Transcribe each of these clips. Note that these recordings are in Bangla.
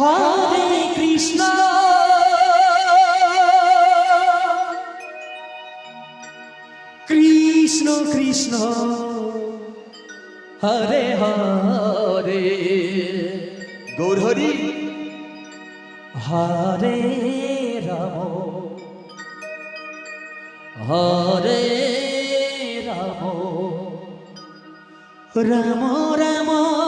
হরে কৃষ্ণ। কৃষ্ণ কৃষ্ণ হরে হরে। গৌরহরি হরে রাম। হরে রাম। রাম রাম।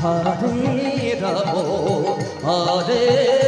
হরে রাম হরে রাম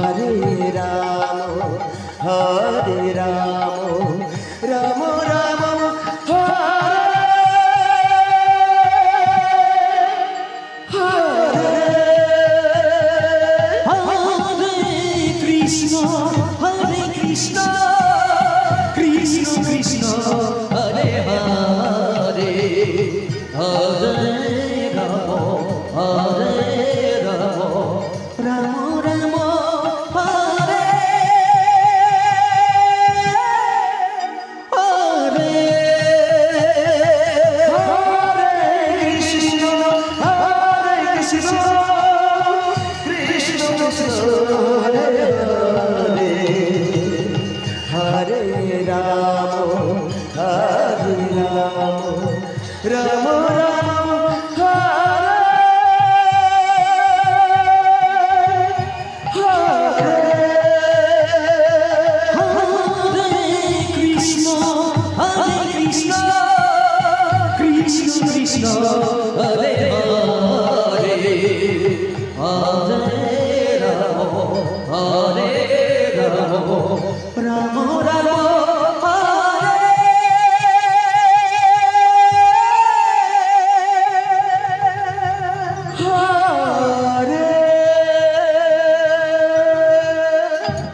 হরে রাম হরে রাম। কৃষ্ণ কৃষ্ণ হরে